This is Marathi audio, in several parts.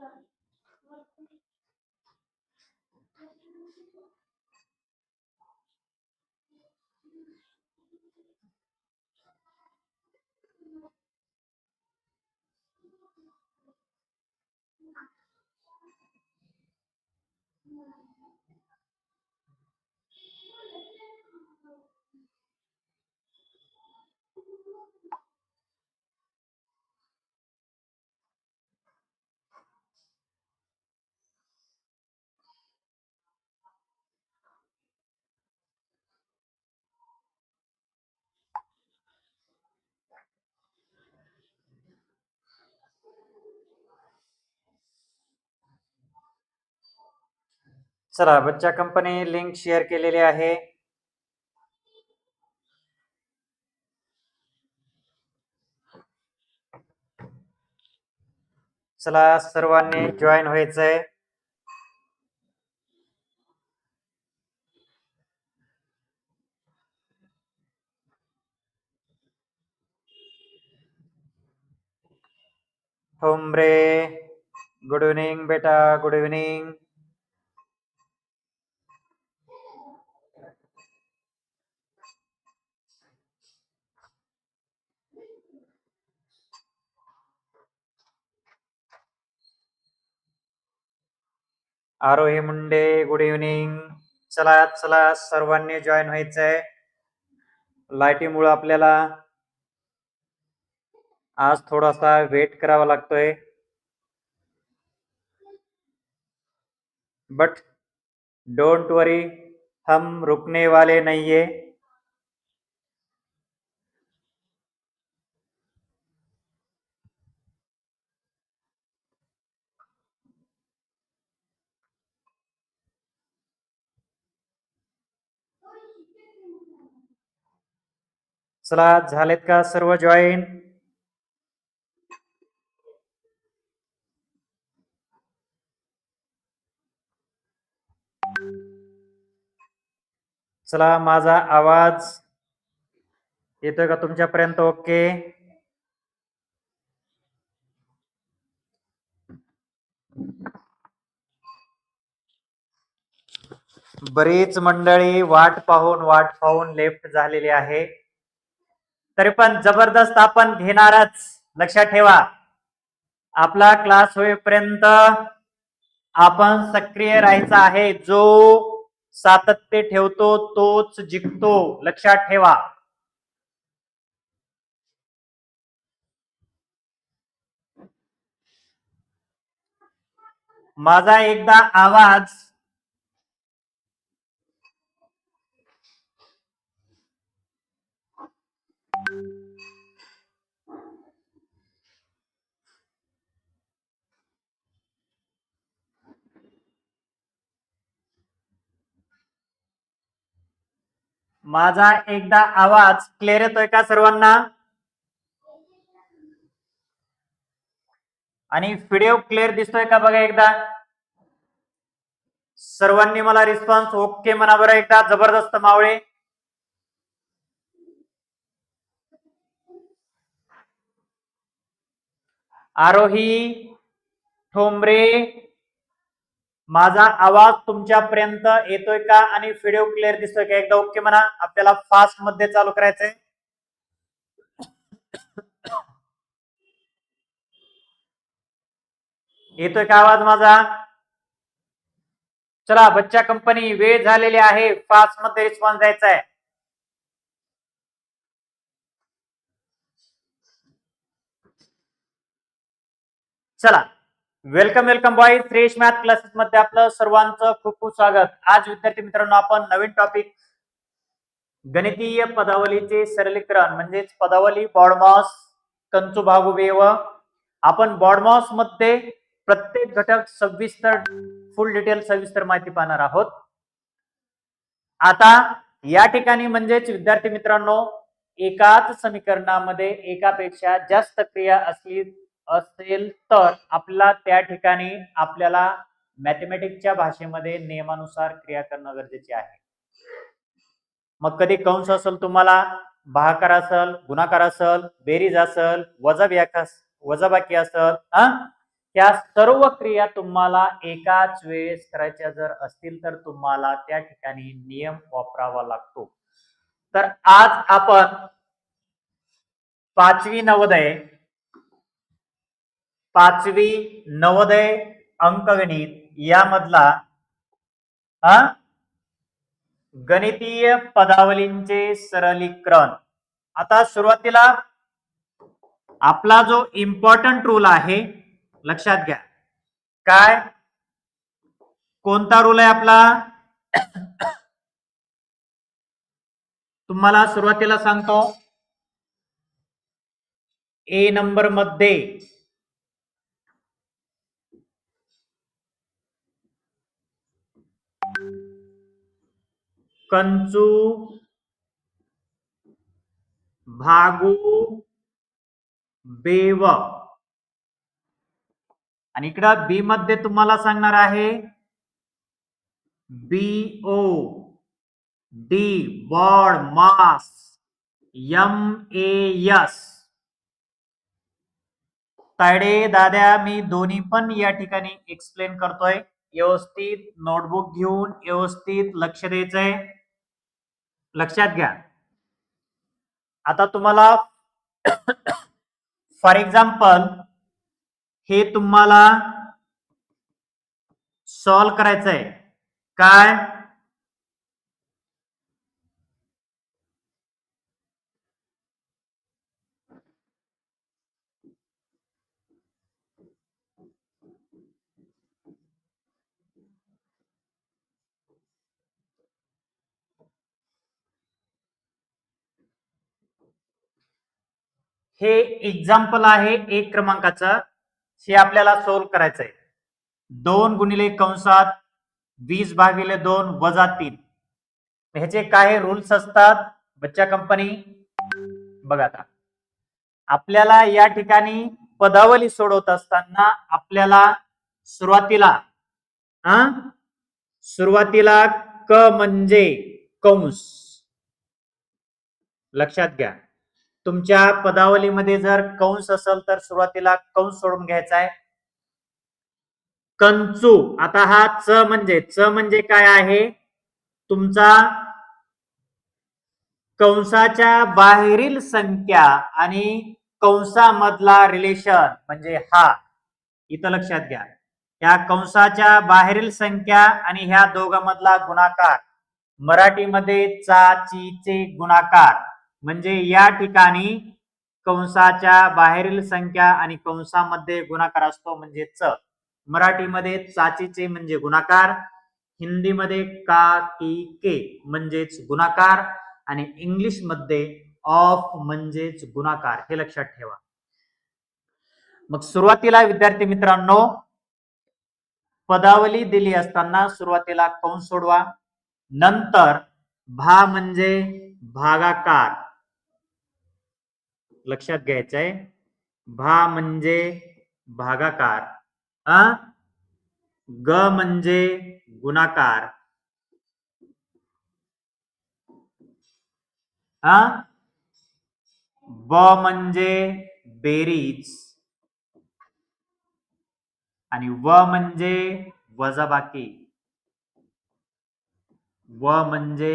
that चला बच्चा कंपनी लिंक शेअर केलेली आहे. चला सर्वांनी जॉईन व्हायचंय. ठोंबरे गुड इव्हनिंग बेटा good evening. Aarohi Munde good evening चला चला सर्वांनी जॉईन व्हायचंय. लाईटीमुळं आपल्याला आज थोडासा वेट करावा लागतोय. बट डोंट वरी हम रुकने वाले नाहीये. चला झालेत का सर्व जॉईन चला माझा आवाज येतोय का तुमच्यापर्यंत? ओके. बरीच मंडळी वाट पाहून वाट पाहून लेफ्ट झालेली आहे. तरी पण जबरदस्त आपण घेणारच. लक्षात ठेवा. आपला क्लास होईपर्यंत आपण सक्रिय राहायचा आहे. जो सातत्य ठेवतो तोच जिंकतो. लक्षात ठेवा. माझा एकदा आवाज माझा एकदा आवाज क्लिअर येतोय का सर्वांना? आणि व्हिडिओ क्लिअर दिसतोय का बघा एकदा? सर्वांनी मला रिस्पॉन्स ओके म्हणा बरं एकदा जबरदस्त मावळे. आरोही ठोंबरे माझा आवाज तुमच्यापर्यंत येतोय का? आणि व्हिडिओ क्लिअर दिसतोय का? एकदा ओके म्हणा. आपल्याला फास्टमध्ये चालू करायचंय. येतोय का आवाज माझा? चला बच्चा कंपनी वेळ झालेली आहे. फास्टमध्ये रिस्पॉन्स द्यायचा आहे चला. Welcome welcome boy fresh math classes मध्ये आपलं सर्वांचं खूप खूप स्वागत. आज विद्यार्थी मित्रांनो आपण नवीन टॉपिक गणितीय पदावलीचे सरलीकरण म्हणजेच पदावली बॉडमॉस कंचू भागुबेव. आपण बॉडमॉसमध्ये प्रत्येक घटक सविस्तर फुल डिटेल सविस्तर माहिती पाहणार आहोत. आता या ठिकाणी म्हणजेच विद्यार्थी मित्रांनो एकाच समीकरणामध्ये एकापेक्षा जास्त क्रिया असली असेल तर आपला त्या ठिकाणी आपल्याला मॅथमॅटिक्सच्या भाषेमध्ये नियमानुसार क्रिया करणं गरजेचे आहे. मग कधी कंस असेल तुम्हाला भाकार असेल गुणाकार असेल बेरीज असेल वजा वजाबाकी असेल त्या सर्व क्रिया तुम्हाला एकाच वेळेस करायच्या जर असतील तर तुम्हाला त्या ठिकाणी नियम वापरावा लागतो. तर आज आपण पाचवी नवोदय पाचवी नवोदय अंकगणित यामधला हा गणितीय पदावलींचे सरलीकरण. आता सुरुवातीला आपला जो इम्पॉर्टंट रूल आहे लक्षात घ्या. काय? कोणता रूल आहे आपला? तुम्हाला सुरुवातीला सांगतो. ए नंबरमध्ये कंचू भागू बेव. आणि इकडं बी मध्ये तुम्हाला सांगणार आहे B O D BODMAS M A S Tayde दाद्या मी दोन्ही पण या ठिकाणी एक्सप्लेन करतोय. व्यवस्थित नोटबुक घेऊन व्यवस्थित लक्ष द्यायचंय. लक्षात घ्या. आता तुम्हाला फॉर एक्झाम्पल हे तुम्हाला सॉल्व करायचंय. काय? हे एक्झाम्पल आहे एक क्रमांकाचं. हे आपल्याला सोल्व करायचं आहे दोन गुणिले कंसात वीस भागिले दोन वजा तीन. ह्याचे काय रूल्स असतात बच्चा कंपनी बघा आता. आपल्याला या ठिकाणी पदावली सोडवत असताना आपल्याला सुरुवातीला हा सुरुवातीला क म्हणजे कंस. लक्षात घ्या. तुमच्या पदावलीमध्ये जर कंस असेल तर सुरुवातीला कंस सोडून घ्यायचा आहे. कंचू. आता हा च म्हणजे च म्हणजे काय आहे? तुमचा कंसाच्या बाहेरील संख्या आणि कंसामधला रिलेशन म्हणजे हा. इथं लक्षात घ्या. या कंसाच्या बाहेरील संख्या आणि ह्या दोघांमधला गुणाकार. मराठीमध्ये चा ची चे गुणाकार. म्हणजे या ठिकाणी कंसाच्या बाहेरील संख्या आणि कंसामध्ये गुणाकार असतो म्हणजे च. मराठीमध्ये चाचीचे म्हणजे गुणाकार हिंदीमध्ये का की के म्हणजेच गुणाकार आणि इंग्लिशमध्ये ऑफ म्हणजेच गुणाकार हे लक्षात ठेवा. मग सुरुवातीला विद्यार्थी मित्रांनो पदावली दिली असताना सुरुवातीला कंस सोडवा नंतर भा म्हणजे भागाकार. लक्षात घ्यायचंय. भा म्हणजे भागाकार. अ? ग म्हणजे गुणाकार. अ? ब म्हणजे बेरीज. आणि व म्हणजे वजाबाकी. व म्हणजे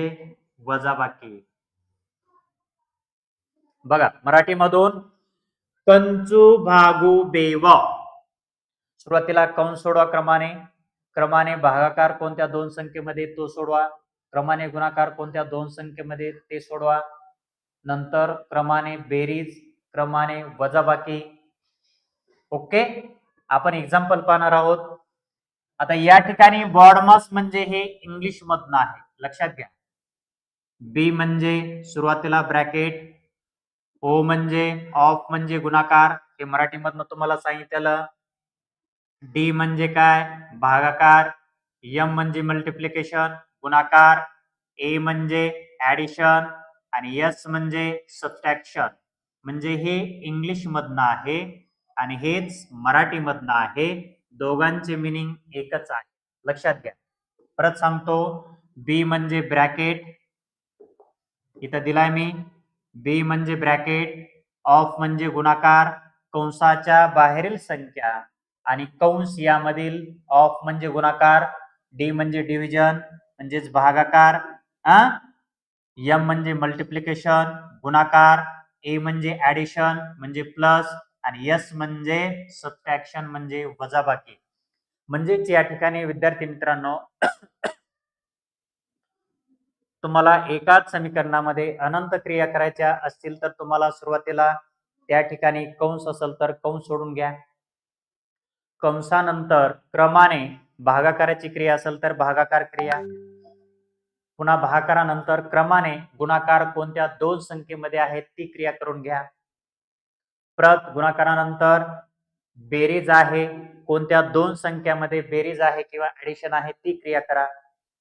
वजाबाकी. बघा मराठीमधून कंचू भागू बेव. सुरुवातीला कंस सोडवा क्रमाने? क्रमाने भागाकार कोणत्या दोन संख्येमध्ये तो सोडवा? क्रमाने गुणाकार कोणत्या दोन संख्येमध्ये ते सोडवा? नंतर क्रमाने बेरीज क्रमाने वजाबाकी. ओके? आपण एक्झाम्पल पाहणार आहोत. आता या ठिकाणी बॉडमस म्हणजे हे इंग्लिश मधनं आहे. लक्षात घ्या. बी म्हणजे सुरुवातीला ब्रॅकेट ओ म्हणजे ऑफ म्हणजे गुणाकार हे मराठीमधनं तुम्हाला सांगितलं डी म्हणजे काय? भागाकार. यम म्हणजे मल्टिप्लिकेशन गुणाकार. ए म्हणजे ऍडिशन आणि यस म्हणजे सबट्रॅक्शन म्हणजे हे इंग्लिश मधनं आहे आणि हेच मराठी मधनं आहे. दोघांचे मिनिंग एकच आहे. लक्षात घ्या. परत सांगतो. बी म्हणजे ब्रॅकेट. इथं दिलाय मी. बी म्हणजे ब्रॅकेट ऑफ म्हणजे गुणाकार कंसाच्या बाहेरील संख्या आणि कंस यामधील ऑफ म्हणजे गुणाकार डी म्हणजे डिव्हिजन म्हणजेच भागाकार यम म्हणजे मल्टिप्लिकेशन गुणाकार ए म्हणजे ऍडिशन म्हणजे प्लस आणि यस म्हणजे सबट्रॅक्शन म्हणजे वजाबाकी. म्हणजेच या ठिकाणी विद्यार्थी मित्रांनो तुम्हाला एकाच समीकरणामध्ये अनंत क्रिया करायच्या असतील तर तुम्हाला सुरुवातीला त्या ठिकाणी कंस असेल तर कंस सोडून घ्या. कंसानंतर क्रमाने भागाकाराची क्रिया असेल तर भागाकार क्रिया. पुन्हा भागाकारानंतर क्रमाने गुणाकार कोणत्या दोन संख्येमध्ये आहेत ती क्रिया करून घ्या. प्रत गुणाकारानंतर बेरीज आहे कोणत्या दोन संख्यामध्ये बेरीज आहे किंवा ऍडिशन आहे ती क्रिया करा.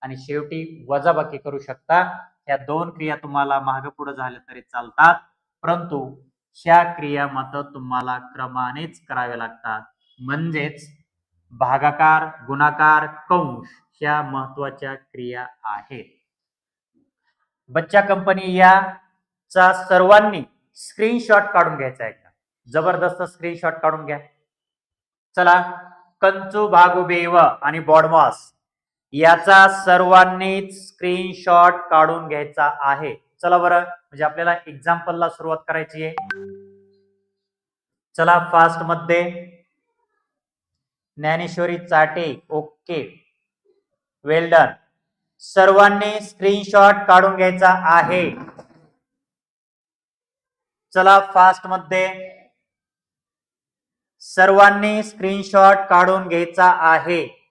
आणि शेवटी वजाबाकी करू शकता. या दोन क्रिया तुम्हाला मागे पुढे झाल्या तरी चालतात. परंतु ह्या क्रिया मात्र तुम्हाला क्रमानेच कराव्या लागतात. म्हणजेच भागाकार गुणाकार कंश ह्या महत्त्वाच्या क्रिया आहेत. बच्चा कंपनी या चा सर्वांनी स्क्रीनशॉट काढून घ्यायचा आहे का? जबरदस्त स्क्रीनशॉट काढून घ्या. चला. कंचू भागुबेव आणि बॉडमॉस. याचा सर्वांनीच स्क्रीनशॉट काढून घ्यायचा आहे. चला बरं म्हणजे आपल्याला एक्झाम्पलला सुरुवात करायची आहे. चला फास्टमध्ये. Dnyaneshwari Chate okay. Well done सर्वांनी स्क्रीनशॉट काढून घ्यायचा आहे. चला फास्टमध्ये. सर्वांनी स्क्रीनशॉट काढून घ्यायचा आहे.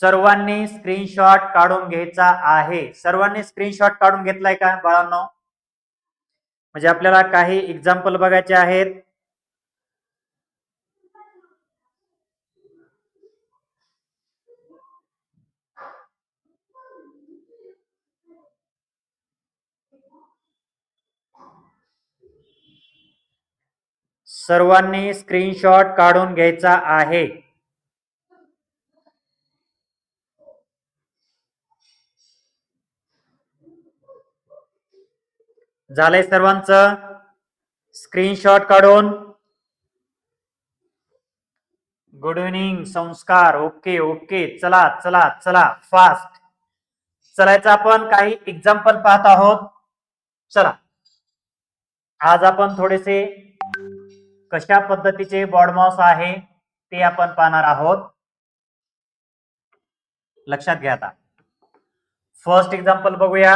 सर्वांनी स्क्रीनशॉट काढून घ्यायचा आहे. सर्वांनी स्क्रीनशॉट काढून घेतलाय का बाळांनो? म्हणजे आपल्याला काही एक्झाम्पल बघायचे आहेत. सर्वांनी स्क्रीनशॉट काढून घ्यायचा आहे. झालंय सर्वांचं. स्क्रीनशॉट काढून. Good evening Sanskar. Okay okay चला चला चला. फास्ट चलायचं आपण. काही एक्झाम्पल पाहत आहोत. चला. आज आपण थोडेसे कशा पद्धतीचे बॉडमॉस आहे ते आपण पाहणार आहोत. लक्षात घ्या आता. फर्स्ट एक्झाम्पल बघूया.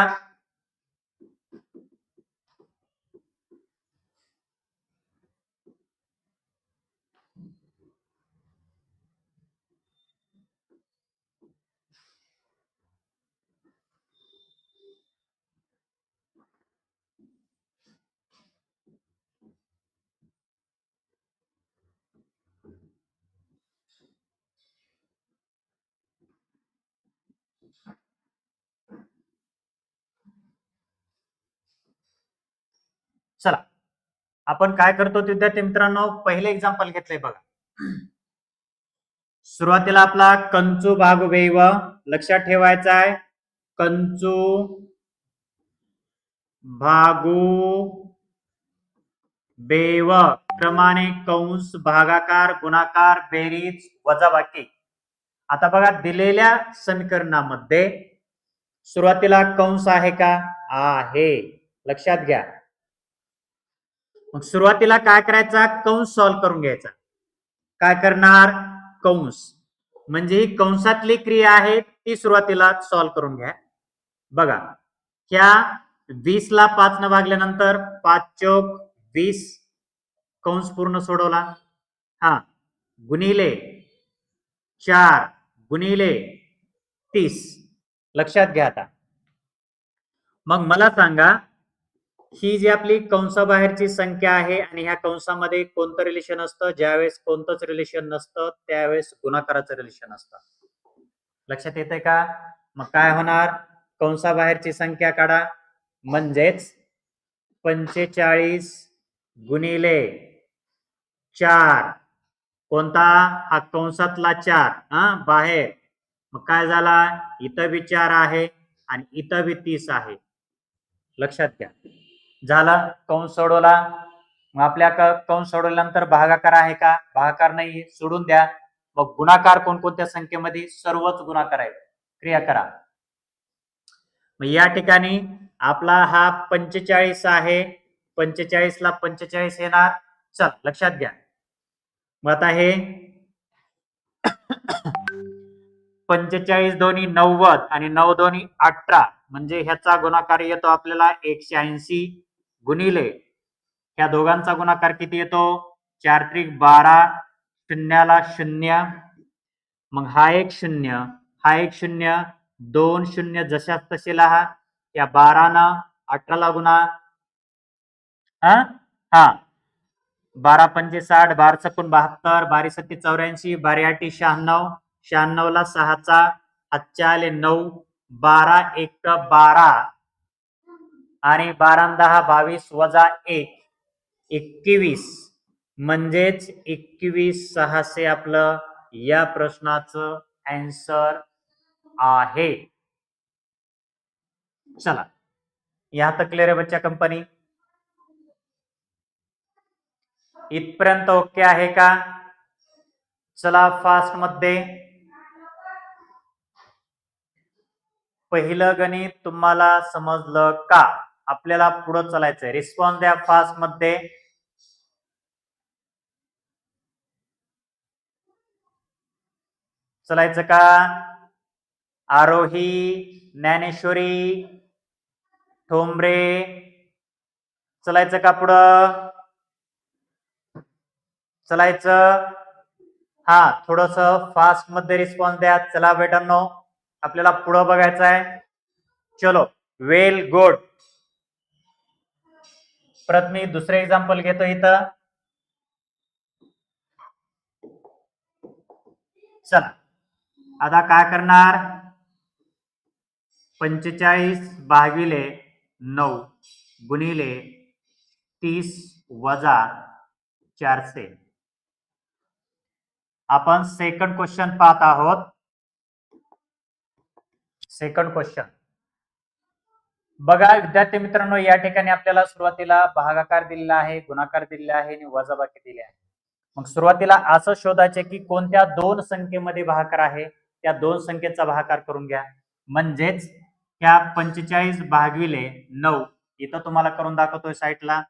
चला. आपण काय करतो विद्यार्थी मित्रांनो पहिले एक्झाम्पल घेतलंय बघा. सुरुवातीला आपला कंचू भाग वेव लक्षात ठेवायचा आहे. कंचू भागू बेव क्रमाने कंस भागाकार गुणाकार बेरीज वजाबाकी. आता बघा दिलेल्या समीकरणामध्ये सुरुवातीला कंस आहे का? आहे. लक्षात घ्या. मग सुरुवातीला काय करायचा? कंस सॉल्व करून घ्यायचा. काय करणार? कंस. म्हणजे ही कंसातली क्रिया आहे ती सुरुवातीला सॉल्व करून घ्या. बघा. ह्या वीस ला पाच न भागल्यानंतर पाच चौक वीस. कंस पूर्ण सोडवला. हा. गुणिले चार गुणिले तीस. लक्षात घ्या आता. मग मला सांगा ही जी आपली कंसाबाहेरची संख्या आहे आणि ह्या कंसामध्ये कोणतं रिलेशन असतं? ज्यावेळेस कोणतंच रिलेशन नसतं त्यावेळेस गुणाकाराचं रिलेशन असतं. लक्षात येतंय का? मग काय होणार? कंसाबाहेरची संख्या काढा. म्हणजेच पंचेचाळीस गुणिले चार. कोणता? हा कंसातला चार हा? बाहेर. मग काय झाला? इथं बी चार आहे आणि इथं बी तीस आहे. लक्षात घ्या. झालं कंस सोडवला? मग आपल्या क- कंस सोडवल्यानंतर भागाकार आहे का? भागाकार नाही सोडून द्या. मग गुणाकार कोणकोणत्या संख्येमध्ये? सर्वच गुणाकार आहे क्रिया करा. मग या ठिकाणी आपला हा पंचेचाळीस आहे. पंचेचाळीस ला पंचेचाळीस येणार. चल लक्षात घ्या. मग आता हे पंचेचाळीस दोन्ही नव्वद आणि नऊ दोन्ही अठरा. म्हणजे ह्याचा गुणाकार येतो आपल्याला एकशे ऐंशी. गुणिले. ह्या दोघांचा गुणाकार किती येतो? चार त्रिक बारा शून्याला शून्य. मग हा एक शून्य हा एक शून्य दोन शून्य जशाच तसे लहा या बारानं अठराला गुणा. हा? हा. बारा पंचे साठ बारा चकून बहात्तर बारी सत्ती चौऱ्याऐंशी बारी आठी शहाण्णव शहाण्णव ला सहाचा हातच्या आले नऊ बारा एक बारा. आणि बारा दहा बावीस वजा एक एकवीस. म्हणजेच एकवीस सहाशे आपलं या प्रश्नाचं आन्सर आहे. चला. या तर क्लिअर आहे बच्चा कंपनी इथपर्यंत ओके आहे का? चला फास्टमध्ये. पहिलं गणित तुम्हाला समजलं का? आपल्याला पुढं चालायचंय. रिस्पॉन्स द्या फास्टमध्ये. चलायचं का? आरोही ज्ञानेश्वरी ठोंबरे. चलायचं का पुढं? चलायचं. हा थोडस फास्टमध्ये रिस्पॉन्स द्या. चला बेटांनो. आपल्याला पुढं बघायचं आहे चलो वेल गुड परत मी दुसरे एक्झाम्पल घेतो इथं. चला. आता काय करणार? पंचेचाळीस भागिले नऊ गुणिले तीस वजा चारशे. आपण सेकंड क्वेश्चन पाहत आहोत. सेकंड क्वेश्चन बघा विद्यार्थी मित्रांनो या ठिकाणी आपल्याला सुरुवातीला भागाकार दिलेला आहे गुणाकार दिलेला आहे आणि वजाबाकी दिली आहे. मग सुरुवातीला असं शोधायचे की कोणत्या दोन संख्येमध्ये भागाकार आहे? त्या दोन संख्येचा भागाकार करून घ्या. म्हणजेच ह्या पंचेचाळीस भागविले नऊ. इथं तुम्हाला करून दाखवतोय साईटला.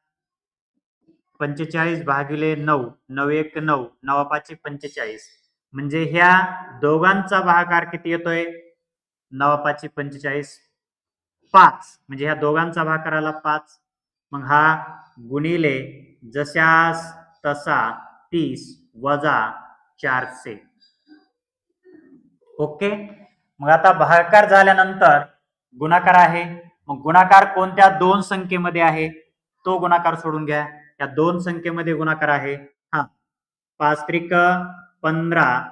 पंचेचाळीस भागिले नऊ. नऊ एक नऊ. नवा पाचशे पंचेचाळीस. म्हणजे ह्या दोघांचा भागाकार किती येतोय? नवा पाचशे पंचेचाळीस पाच. म्हणजे ह्या दोघांचा भाकार आला पाच. मग हा गुणिले जशास तसा तीस वजा चारशे. ओके? मग आता भागाकार झाल्यानंतर गुणाकार आहे. मग गुणाकार कोणत्या दोन संख्येमध्ये आहे? तो गुणाकार सोडून घ्या. या दोन संख्येमध्ये गुणाकार आहे. हा. पाच त्रिक पंधरा.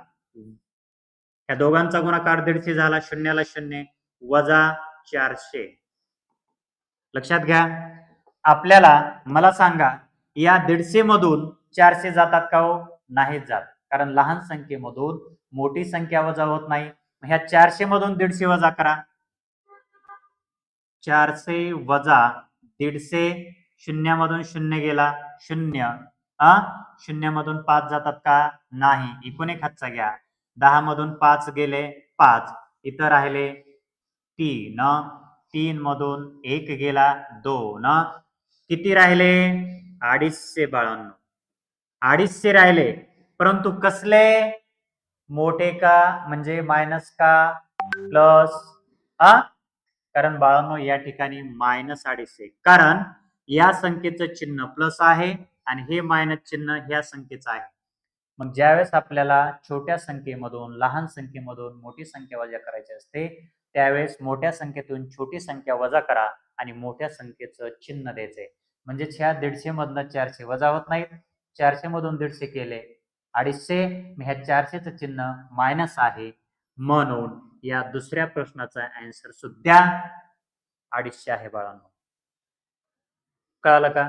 या दोघांचा गुणाकार दीडशे झाला. शून्याला शून्य. वजा चारशे. लक्षात घ्या आपल्याला मला सांगा या दीडशे मधून चारशे जातात का हो? नाहीत जात. कारण लहान संख्येमधून मोठी संख्या वजा होत नाही. ह्या चारशे मधून दीडशे वजा करा. चारशे वजा दीडशे शून्यामधून शून्य गेला. शून्य अ? शून्यामधून पाच जातात का? नाही. एकूण एक हातचा घ्या. दहा मधून पाच गेले पाच. इथं राहिले तीन. तीन मधून एक गेला दोन. किती राहिले? अडीचशे बाळांनो. अडीचशे राहिले. परंतु कसले? मोठे का? म्हणजे मायनस का? प्लस आ? कारण बाळांनो या ठिकाणी मायनस अडीचशे. कारण या संख्येचं चिन्ह प्लस आहे आणि हे मायनस चिन्ह ह्या संख्येचं आहे. मग ज्यावेळेस आपल्याला छोट्या संख्येमधून लहान संख्येमधून मोठी संख्या वजा करायची असते त्यावेळेस मोठ्या संख्येतून छोटी संख्या वजा करा आणि मोठ्या संख्येचं चिन्ह द्यायचंय म्हणजेच ह्या दीडशे मधनं चारशे वजा होत नाहीत. चारशे मधून दीडशे केले. अडीचशे ह्या चारशेचं चिन्ह मायनस आहे. म्हणून या दुसऱ्या प्रश्नाचा आन्सर सुद्धा अडीचशे आहे बाळांनो. कळालं का?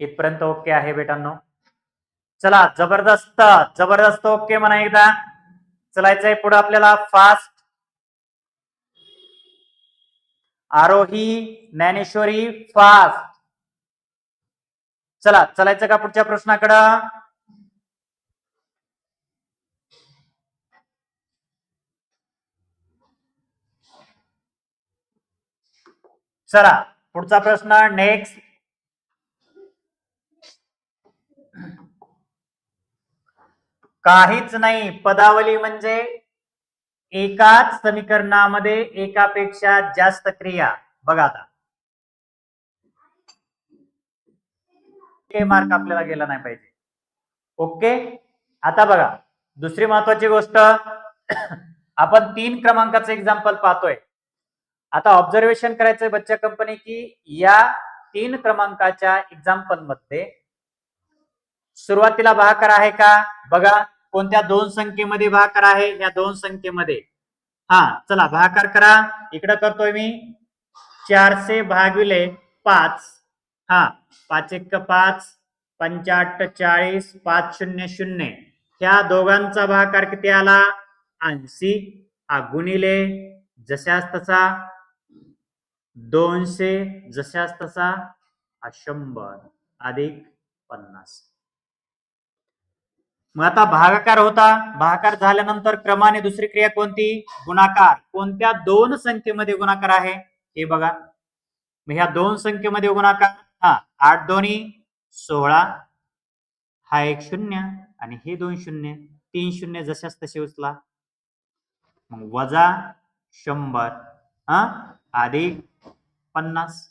इथपर्यंत ओके आहे बेटांनो? चला जबरदस्त जबरदस्त ओके म्हणा एकदा. चलायचंय पुढे आपल्याला फास्ट आरोही ज्ञानेश्वरी फास्ट. चला चलायचं का पुढच्या प्रश्नाकडं? चला पुढचा प्रश्न नेक्स्ट काहीच नाही पदावली म्हणजे? एकाच समीकरणामध्ये एकापेक्षा जास्त क्रिया. बघा आता. मार्क आपल्याला गेला नाही पाहिजे. ओके? आता बघा. दुसरी महत्वाची गोष्ट आपण तीन क्रमांकाचं एक्झाम्पल पाहतोय. आता ऑब्झर्वेशन करायचंय बच्चा कंपनी की या तीन क्रमांकाच्या एक्झाम्पलमध्ये सुरुवातीला भागाकार आहे का? बघा. कोणत्या दोन संख्येमध्ये भाकार आहे? या दोन संख्येमध्ये. हा चला भाकार करा. इकडे करतोय मी. चारशे भागिले पाच. हा पाच एक पाच पंचाहत्तर चाळीस पाच शून्य शून्य. ह्या दोघांचा भाकार किती आला? ऐंशी. हा गुणिले जशास तसा दोनशे जशास तसा हा शंभर. अधिक पन्नास. मग आता भागाकार होता. भागाकार झाल्यानंतर क्रमाने दुसरी क्रिया कोणती? गुणाकार. कोणत्या दोन संख्येमध्ये गुणाकार आहे? हे बघा. मग ह्या दोन संख्येमध्ये गुणाकार. हा आठ दोन्ही सोळा. हा एक शून्य आणि हे दोन शून्य. तीन शून्य जशाच तसे उचला. मग वजा शंभर. हा अधिक पन्नास.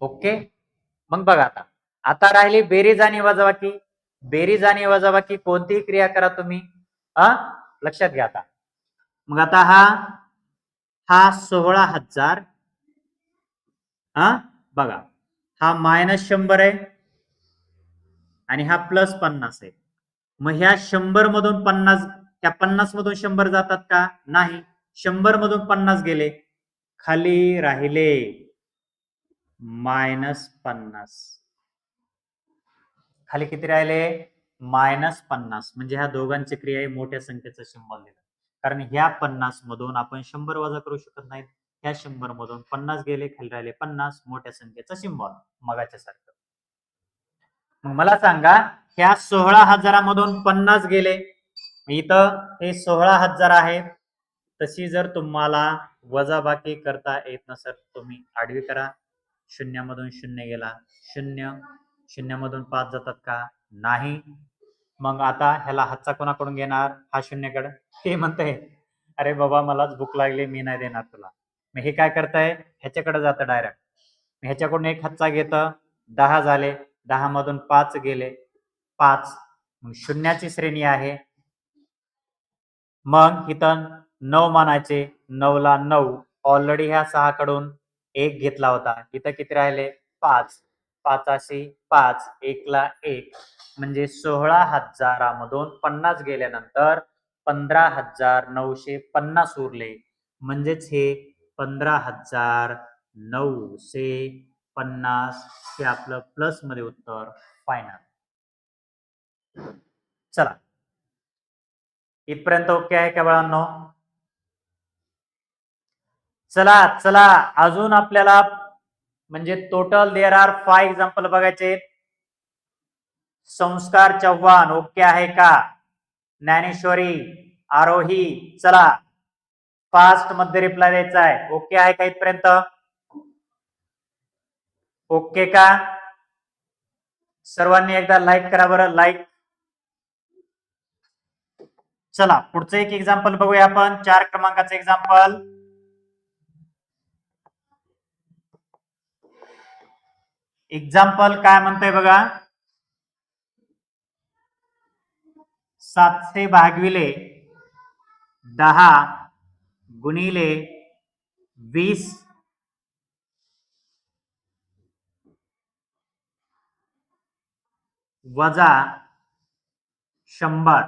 ओके? मग बघा आता. आता राहिली बेरीज आणि वजाबाकी. बेरीज आणि वजाबाकी कोणतीही क्रिया करा तुम्ही. अ? लक्षात घ्या आता. मग आता हा हा सोळा हजार. हा बघा. हा मायनस शंभर आहे. आणि हा प्लस पन्नास आहे. मग ह्या शंभर मधून पन्नास त्या पन्नास मधून शंभर जातात का? नाही. शंभर मधून पन्नास गेले. खाली राहिले. मायनस पन्नास. खाली किती राहिले? मायनस पन्नास. म्हणजे ह्या दोघांची क्रिया मोठ्या संख्येचं सिंबल दिलं कारण ह्या पन्नास मधून आपण शंभर वजा करू शकत नाहीत. ह्या शंभर मधून पन्नास गेले खाली राहिले पन्नास. मोठ्या संख्येचा सिंबल मगाच्या सारखं मग मला सांगा ह्या सोळा हजारामधून पन्नास गेले. इथं हे सोळा हजार आहेत. तशी जर तुम्हाला वजाबाकी करता येत नसेल तुम्ही आडवी करा. शून्यामधून शून्य गेला. शून्य. शून्यामधून पाच जातात का? नाही. मग आता ह्याला हातचा कोणाकडून घेणार? हा शून्यकडे हे म्हणतंय अरे बाबा मलाच भूक लागली मी नाही देणार तुला. मग हे काय करताय? ह्याच्याकडे जातं डायरेक्ट ह्याच्याकडून एक हातचा घेतं. दहा झाले. दहा मधून पाच गेले. पाच. मग शून्याची श्रेणी आहे. मग इथं नऊ मानायचे. नऊला नऊ. ऑलरेडी ह्या सहा कडून एक घेतला होता. इथं किती राहिले? पाच. पाचशे पाच एकला एक. म्हणजे सोळा हजारामधून पन्नास गेल्यानंतर पंधरा हजार नऊशे पन्नास उरले. म्हणजेच हे पंधरा हजार नऊशे पन्नास हे आपलं प्लसमध्ये उत्तर फायनल चला. इथपर्यंत ओके आहे का बाळांनो? चला चला. अजून आपल्याला म्हणजे total there are five example बघायचे. संस्कार चव्हाण ओके आहे का? ज्ञानेश्वरी आरोही चला. फास्टमध्ये रिप्लाय द्यायचा आहे. ओके आहे का इथपर्यंत? ओके का? सर्वांनी एकदा लाईक करा बरं लाईक चला पुढचं एक एक्झाम्पल बघूया आपण. चार क्रमांकाचं एक्झाम्पल एक्झाम्पल काय म्हणतंय बघा? सातशे भागविले दहा गुणिले वीस. वजा शंभर.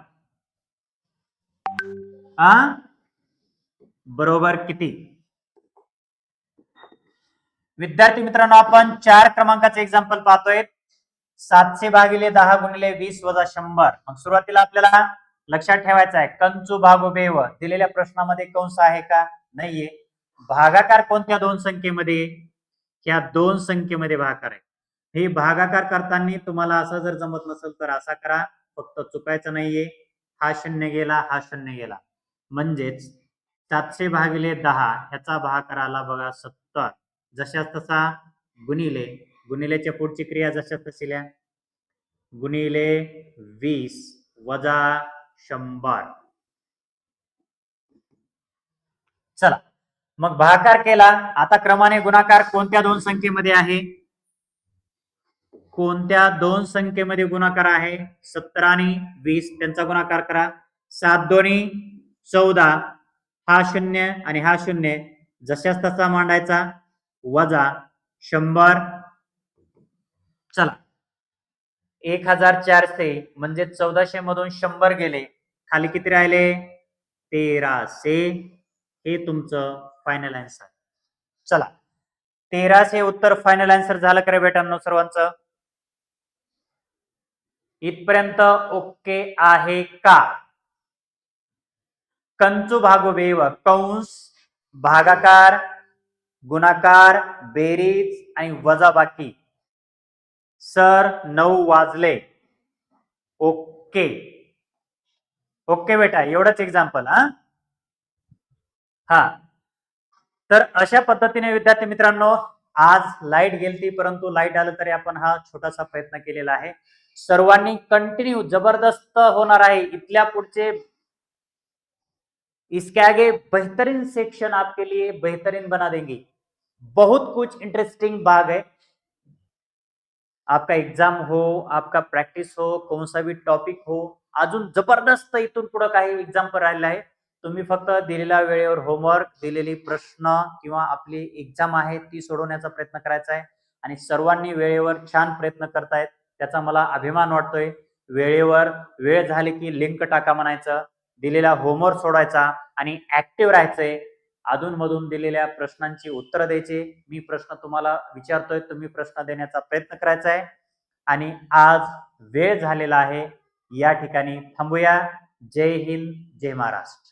आ? बरोबर किती? विद्यार्थी मित्रांनो आपण चार क्रमांकाचे एक्झाम्पल पाहतोय. सातशे भागिले दहा गुणिले वीस वजा शंभर. मग सुरुवातीला आपल्याला लक्षात ठेवायचं आहे कंचू भागो व दिलेल्या प्रश्नामध्ये कंस आहे का? नाहीये. भागाकार कोणत्या दोन संख्येमध्ये? या दोन संख्येमध्ये भागाकार आहे. हे भागाकार करताना तुम्हाला असं जर जमत नसेल तर असा करा फक्त चुकायचं नाहीये. हा शून्य गेला हा शून्य गेला. म्हणजेच सातशे भागिले दहा ह्याचा भागाकार आला बघा सत्तर. जशास तसा गुणिले गुणिलेच्या पुढची क्रिया जशा तशी लिहा. गुणिले वीस वजा शंभर. चला मग भागाकार केला. आता क्रमाने गुणाकार कोणत्या दोन संख्येमध्ये आहे? कोणत्या दोन संख्येमध्ये गुणाकार आहे? सत्तर आणि वीस त्यांचा गुणाकार करा. सात दोन्ही चौदा. हा शून्य आणि हा शून्य. जशाच तसा मांडायचा. वजा शंभर. चला. एक हजार चारशे म्हणजे चौदाशे मधून शंभर गेले. खाली किती राहिले? तेराशे. हे तुमचं फायनल आन्सर चला. तेराशे उत्तर फायनल आन्सर झालं का रे बेटांनो सर्वांचं. इथपर्यंत ओके आहे का? कंचू भागोबेव कंस भागाकार गुणाकार बेरीज आणि वजाबाकी. सर नऊ वाजले. ओके. ओके बेटा एवढंच एक्झाम्पल हा? हा. तर अशा पद्धतीने विद्यार्थी मित्रांनो आज लाइट गेलती परंतु लाइट आलं तरी आपण हा छोटासा प्रयत्न केलेला आहे. सर्वांनी कंटिन्यू जबरदस्त होणार आहे. इथल्या पुढचे इसके आगे बेहतरीन सेक्शन आपके लिए बेहतरीन बना देंगे. बहुत कुछ इंटरेस्टिंग भाग है। आपका एग्जाम हो आपका प्रॅक्टिस हो कोणता बी टॉपिक हो अजून जबरदस्त इथून पुढे काही एक्झाम्पल राहिलं आहे. तुम्ही फक्त दिलेल्या वेळेवर होमवर्क दिलेली प्रश्न किंवा आपली एक्झाम आहे ती सोडवण्याचा प्रयत्न करायचा आहे. आणि सर्वांनी वेळेवर छान प्रयत्न करतायत त्याचा मला अभिमान वाटतोय. वेळेवर वेळ झाली की लिंक टाका म्हणायचं दिलेला होमवर्क सोडायचा आणि ऍक्टिव्ह राहायचंय. अधूनमधून दिलेल्या प्रश्नांची उत्तरं द्यायचे. मी प्रश्न तुम्हाला विचारतोय. तुम्ही प्रश्न देण्याचा प्रयत्न करायचा आहे. आणि आज वेळ झालेला आहे. या ठिकाणी थांबूया. जय हिंद जय महाराष्ट्र.